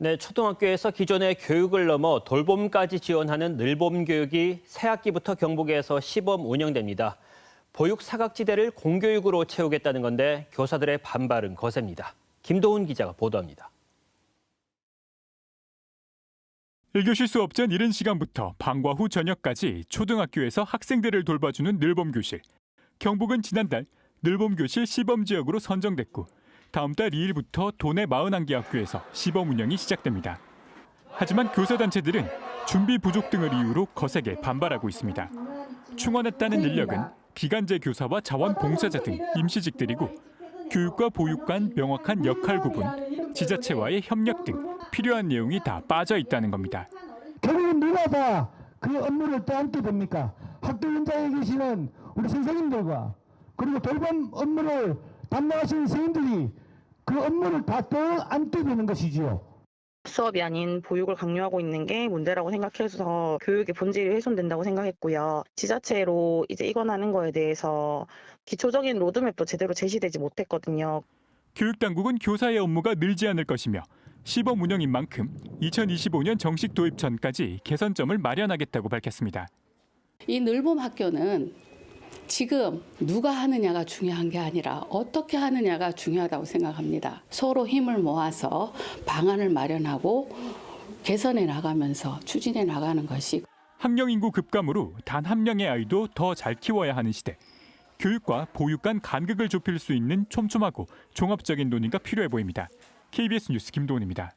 네, 초등학교에서 기존의 교육을 넘어 돌봄까지 지원하는 늘봄 교육이 새학기부터 경북에서 시범 운영됩니다. 보육 사각지대를 공교육으로 채우겠다는 건데 교사들의 반발은 거셉니다. 김도훈 기자가 보도합니다. 1교시 수업 전 이른 시간부터 방과 후 저녁까지 초등학교에서 학생들을 돌봐주는 늘봄 교실. 경북은 지난달 늘봄 교실 시범 지역으로 선정됐고 다음 달 2일부터 도내 41개 학교에서 시범 운영이 시작됩니다. 하지만 교사단체들은 준비 부족 등을 이유로 거세게 반발하고 있습니다. 충원했다는 인력은 기간제 교사와 자원봉사자 등 임시직들이고 교육과 보육 간 명확한 역할 구분, 지자체와의 협력 등 필요한 내용이 다 빠져 있다는 겁니다. 결국은 누가 다 그 업무를 떠안게 됩니까? 학교 현장에 계시는 우리 선생님들과 그리고 돌봄 업무를 담당하시는 선생님들이 그 업무를 다 떠안게 되는 것이지요. 수업이 아닌 보육을 강요하고 있는 게 문제라고 생각해서 교육의 본질이 훼손된다고 생각했고요. 지자체로 이제 이관하는 거에 대해서 기초적인 로드맵도 제대로 제시되지 못했거든요. 교육당국은 교사의 업무가 늘지 않을 것이며 시범 운영인 만큼 2025년 정식 도입 전까지 개선점을 마련하겠다고 밝혔습니다. 이 늘봄 학교는 지금 누가 하느냐가 중요한 게 아니라 어떻게 하느냐가 중요하다고 생각합니다. 서로 힘을 모아서 방안을 마련하고 개선해 나가면서 추진해 나가는 것이 학령 인구 급감으로 단 한 명의 아이도 더 잘 키워야 하는 시대. 교육과 보육 간 간극을 좁힐 수 있는 촘촘하고 종합적인 논의가 필요해 보입니다. KBS 뉴스 김도훈입니다.